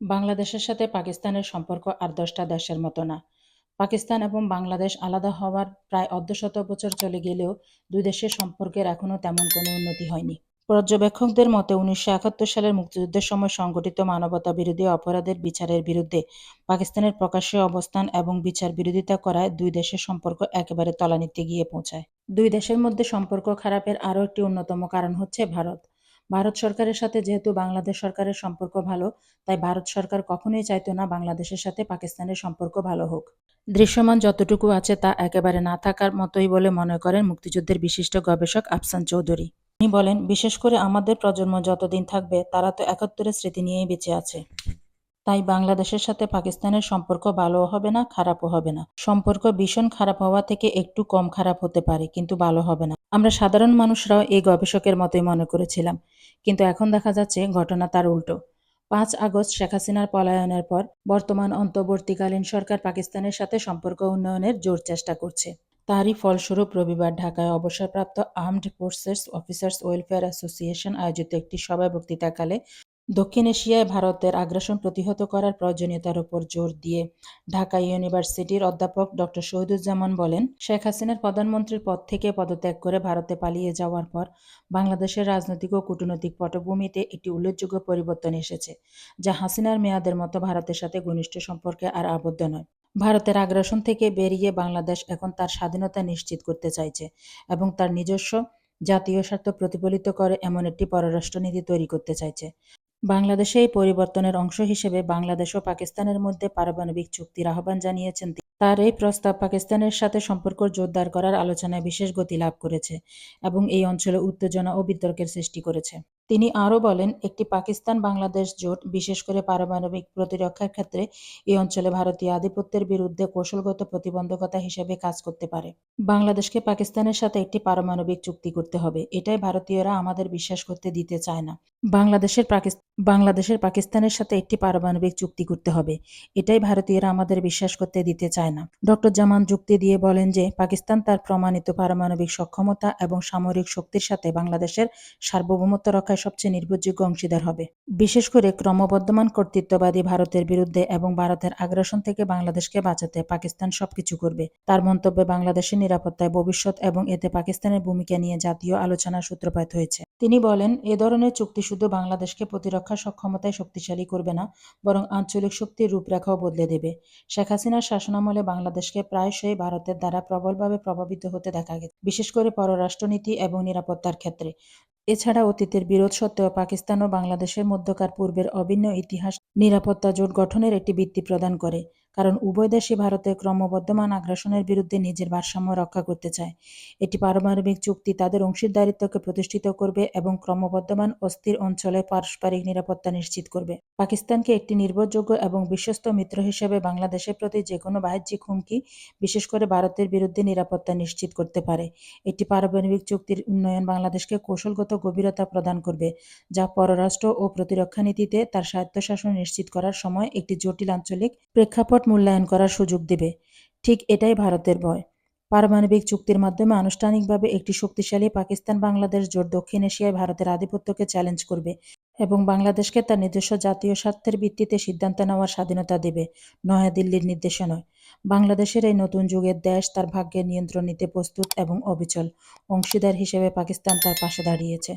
বাংলাদেশের সাথে পাকিস্তানের সম্পর্ক আর দশটা দেশের মতো না। পাকিস্তান এবং বাংলাদেশ আলাদা হওয়ার প্রায় অর্ধশত বছর চলে গেলেও দুই দেশের সম্পর্কের এখনও তেমন কোনো উন্নতি হয়নি। পর্যবেক্ষকদের মতে, উনিশশো একাত্তর সালের মুক্তিযুদ্ধের সময় সংগঠিত মানবতাবিরোধী অপরাধের বিচারের বিরুদ্ধে পাকিস্তানের প্রকাশ্য অবস্থান এবং বিচার বিরোধিতা করায় দুই দেশের সম্পর্ক একেবারে তলানিতে গিয়ে পৌঁছায়। দুই দেশের মধ্যে সম্পর্ক খারাপের আরও একটি অন্যতম কারণ হচ্ছে ভারত। ভারত সরকারের সাথে যেহেতু বাংলাদেশ সরকারের সম্পর্ক ভালো, তাই ভারত সরকার কখনোই চাইতো না বাংলাদেশের সাথে পাকিস্তানের সম্পর্ক ভালো হোক। দৃশ্যমান যতটুকু আছে তা একেবারে না থাকার মতোই বলে মনে করেন মুক্তিযুদ্ধের বিশিষ্ট গবেষক আফসান চৌধুরী। তিনি বলেন, বিশেষ করে আমাদের প্রজন্ম যতদিন থাকবে তারা তো একাত্তরের স্মৃতি নিয়েই বেঁচে আছে। তাই বাংলাদেশের সাথে পাকিস্তানের সম্পর্ক ভালোও হবে না, খারাপও হবে না। সম্পর্ক ভীষণ খারাপ হওয়া থেকে একটু কম খারাপ হতে পারে, কিন্তু ভালো হবে না। আমরা সাধারণ মানুষরাও এই গবেষকের মতোই মনে করেছিলাম। কিন্তু এখন দেখা যাচ্ছে ঘটনা তার উল্টো। পাঁচ আগস্ট শেখ হাসিনার পলায়নের পর বর্তমান অন্তর্বর্তীকালীন সরকার পাকিস্তানের সাথে সম্পর্ক উন্নয়নের জোর চেষ্টা করছে। তারই ফলস্বরূপ রবিবার ঢাকায় অবসরপ্রাপ্ত armed forces officers welfare association আয়োজিত একটি সভায় বক্তৃতাকালে দক্ষিণ এশিয়ায় ভারতের আগ্রাসন প্রতিহত করার প্রয়োজনীয়তার উপর জোর দিয়ে ঢাকা ইউনিভার্সিটির অধ্যাপক ডক্টর শহীদুজ্জামান বলেন, শেখ হাসিনার প্রধানমন্ত্রীর পদ থেকে পদত্যাগ করে ভারতে পালিয়ে যাওয়ার পর বাংলাদেশের রাজনৈতিক ও কূটনৈতিক পটভূমিতে একটি উল্লেখযোগ্য পরিবর্তন এসেছে, যা হাসিনার মেয়াদের মতো ভারতের সাথে ঘনিষ্ঠ সম্পর্কে আর আবদ্ধ নয়। ভারতের আগ্রাসন থেকে বেরিয়ে বাংলাদেশ এখন তার স্বাধীনতা নিশ্চিত করতে চাইছে এবং তার নিজস্ব জাতীয় স্বার্থ প্রতিফলিত করে এমন একটি পররাষ্ট্রনীতি তৈরি করতে চাইছে। বাংলাদেশে এই পরিবর্তনের অংশ হিসেবে বাংলাদেশ ও পাকিস্তানের মধ্যে পারমাণবিক চুক্তির আহ্বান জানিয়েছেন। তার এই প্রস্তাব পাকিস্তানের সাথে সম্পর্ক জোরদার করার আলোচনায় বিশেষ গতি লাভ করেছে এবং এই অঞ্চলে উত্তেজনা ও বিতর্কের সৃষ্টি করেছে। তিনি আরও বলেন, একটি পাকিস্তান-বাংলাদেশ জোট বিশেষ করে পারমাণবিক প্রতিরক্ষার ক্ষেত্রে এই অঞ্চলে ভারতীয় আধিপত্যের বিরুদ্ধে কৌশলগত প্রতিবন্ধকতা হিসেবে কাজ করতে পারে। বাংলাদেশকে পাকিস্তানের সাথে একটি পারমাণবিক চুক্তি করতে হবে, এটাই ভারতীয়রা আমাদের বিশ্বাস করতে দিতে চায় না। বাংলাদেশের বাংলাদেশের পাকিস্তানের সাথে একটি পারমাণবিক চুক্তি করতে হবে, এটাই ভারতীয়রা আমাদের বিশ্বাস করতে দিতে চায় না। ডক্টর জামান যুক্তি দিয়ে বলেন যে, পাকিস্তান তার প্রমাণিত পারমাণবিক সক্ষমতা এবং সামরিক শক্তির সাথে বাংলাদেশের সার্বভৌমত্ব রক্ষায় সবচেয়ে নির্ভরযোগ্য অংশীদার হবে। বিশেষ করে ক্রমবর্ধমান কর্তৃত্ববাদী ভারতের বিরুদ্ধে এবং ভারতের আগ্রাসন থেকে বাংলাদেশকে বাঁচাতে পাকিস্তান সবকিছু করবে। তার মন্তব্যে বাংলাদেশের নিরাপত্তায় ভবিষ্যৎ এবং এতে পাকিস্তানের ভূমিকা নিয়ে জাতীয় আলোচনার সূত্রপাত হয়েছে। তিনি বলেন, এ ধরনের চুক্তি শুধু বাংলাদেশকে প্রতিরক্ষা সক্ষমতায় শক্তিশালী করবে না, বরং আঞ্চলিক শক্তির রূপরেখাও বদলে দেবে। শেখ হাসিনার শাসনামলে বাংলাদেশকে প্রায়শই ভারতের দ্বারা প্রবলভাবে প্রভাবিত হতে দেখা গেছে, বিশেষ করে পররাষ্ট্রনীতি এবং নিরাপত্তার ক্ষেত্রে। এছাড়া অতীতের বিরোধ সত্ত্বেও পাকিস্তান ও বাংলাদেশের মধ্যকার পূর্বের অভিন্ন ইতিহাস নিরাপত্তা জোট গঠনের একটি ভিত্তি প্রদান করে, কারণ উভয় দেশই ভারতের ক্রমবর্ধমান আগ্রাসনের বিরুদ্ধে নিজের ভারসাম্য রক্ষা করতে চায়। এটি পারমাণবিক চুক্তি তাদের অংশীদারিত্বকে প্রতিষ্ঠিত করবে এবং ক্রমবর্ধমান অস্থির অঞ্চলে পারস্পরিক নিরাপত্তা নিশ্চিত করবে। পাকিস্তানকে একটি নির্ভরযোগ্য এবং বিশ্বস্ত মিত্র হিসেবে বাংলাদেশের প্রতি যে কোনো বাহ্যিক হুমকি, বিশেষ করে ভারতের বিরুদ্ধে নিরাপত্তা নিশ্চিত করতে পারে। এটি পারমাণবিক চুক্তির উন্নয়ন বাংলাদেশকে কৌশলগত গভীরতা প্রদান করবে, যা পররাষ্ট্র ও প্রতিরক্ষা নীতিতে তার স্বায়ত্তশাসন নিশ্চিত করার সময় একটি জটিল আঞ্চলিক প্রেক্ষাপট মূল্যায়ন করার সুযোগ দেবে। ঠিক এটাই ভারতের ভয়। পারমাণবিক চুক্তির মাধ্যমে আনুষ্ঠানিকভাবে একটি শক্তিশালী পাকিস্তান-বাংলাদেশ জোট দক্ষিণ এশিয়ায় ভারতের আধিপত্যকে চ্যালেঞ্জ করবে এবং বাংলাদেশকে তার নিজস্ব জাতীয় স্বার্থের ভিত্তিতে সিদ্ধান্ত নেওয়ার স্বাধীনতা দেবে, নয়াদিল্লির নির্দেশে নয়। বাংলাদেশের এই নতুন যুগের দেশ তার ভাগ্যের নিয়ন্ত্রণ নিতে প্রস্তুত এবং অবিচল। অংশীদার হিসেবে পাকিস্তান তার পাশে দাঁড়িয়েছে।